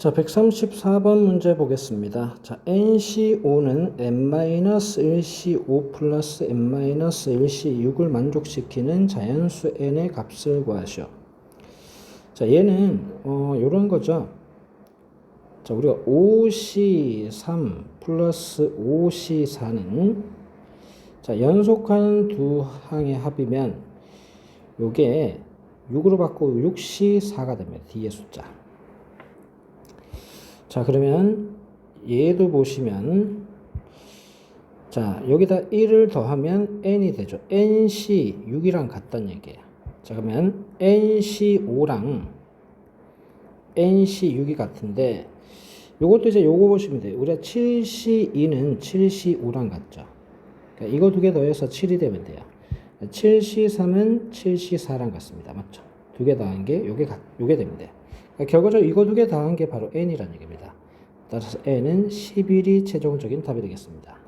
자, 134번 문제 보겠습니다. 자, NC5는 N-1C5 플러스 N-1C6을 만족시키는 자연수 N의 값을 구하시오. 자, 얘는, 어, 요런 거죠. 자, 우리가 5C3 플러스 5C4는 자, 연속한 두 항의 합이면 요게 6으로 바꾸고 6C4가 됩니다. 뒤에 숫자. 자, 그러면 얘도 보시면 자, 여기다 1을 더하면 n이 되죠. nc 6이랑 같다는 얘기예요. 자, 그러면 nc 5랑 nc 6이 같은데 요것도 이제 요거 보시면 돼요. 우리가 7c 2는 7c 5랑 같죠. 그러니까 이거 두 개 더해서 7이 되면 돼요. 7c 3은 7c 4랑 같습니다. 맞죠? 두 개 더한 게 요게 같, 요게 됩니다. 그러니까 결과적으로 이거 두 개 더한 게 바로 n이라는 얘기입니다. 따라서 n은 11이 최종적인 답이 되겠습니다.